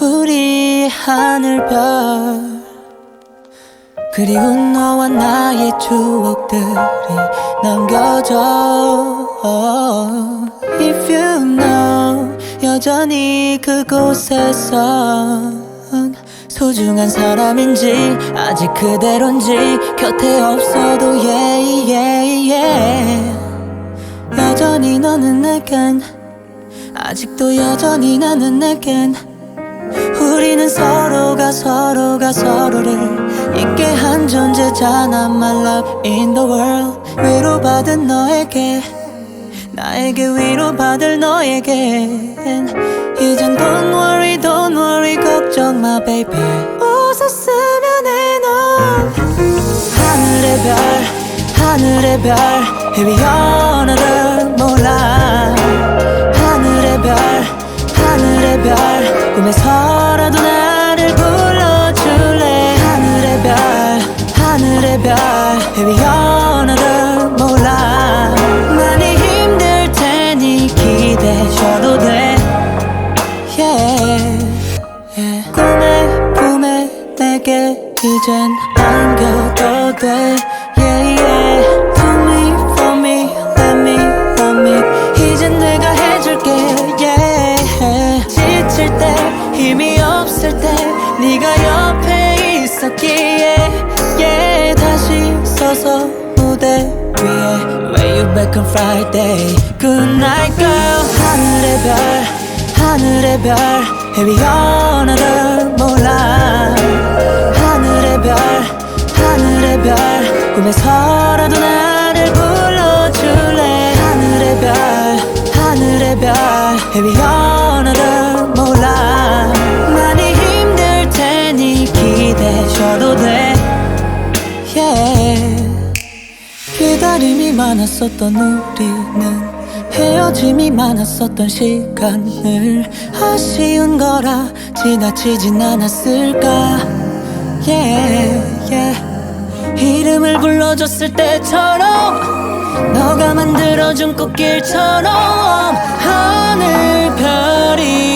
우리 하늘별 그리운 너와 나의 추억들이 남겨져. If you know 여전히 그곳에선 소중한 사람인지 아직 그대로인지 곁에 없어도 yeah yeah yeah. 여전히 너는 내겐 아직도 여전히 나는 내겐 우리는 서로가 서로가 서로를 잊게 한 존재잖아. My love in the world. 위로받은 너에게 나에게 위로받을 너에겐 이젠 don't worry don't worry. 걱정 마 baby. 웃었으면 해넌 하늘의 별 하늘의 별. 헤비 연어들 몰라 이젠 안겨도 돼 yeah, yeah. Come me for me let me love me 이젠 내가 해줄게 yeah. 지칠 때 힘이 없을 때 네가 옆에 있었기에 yeah. 다시 서서 무대 위에 Way you back on Friday Good night girl 하늘의 별 하늘의 별 헤비 연어들 몰라 꿈에서라도 나를 불러줄래? 하늘의 별 하늘의 별. 헤비 연어들 몰라. 많이 힘들 테니 기대셔도 돼. Yeah. 기다림이 많았었던 우리는 헤어짐이 많았었던 시간을 아쉬운 거라 지나치진 않았을까? Yeah. 이름을 불러줬을 때처럼 너가 만들어준 꽃길처럼 하늘별이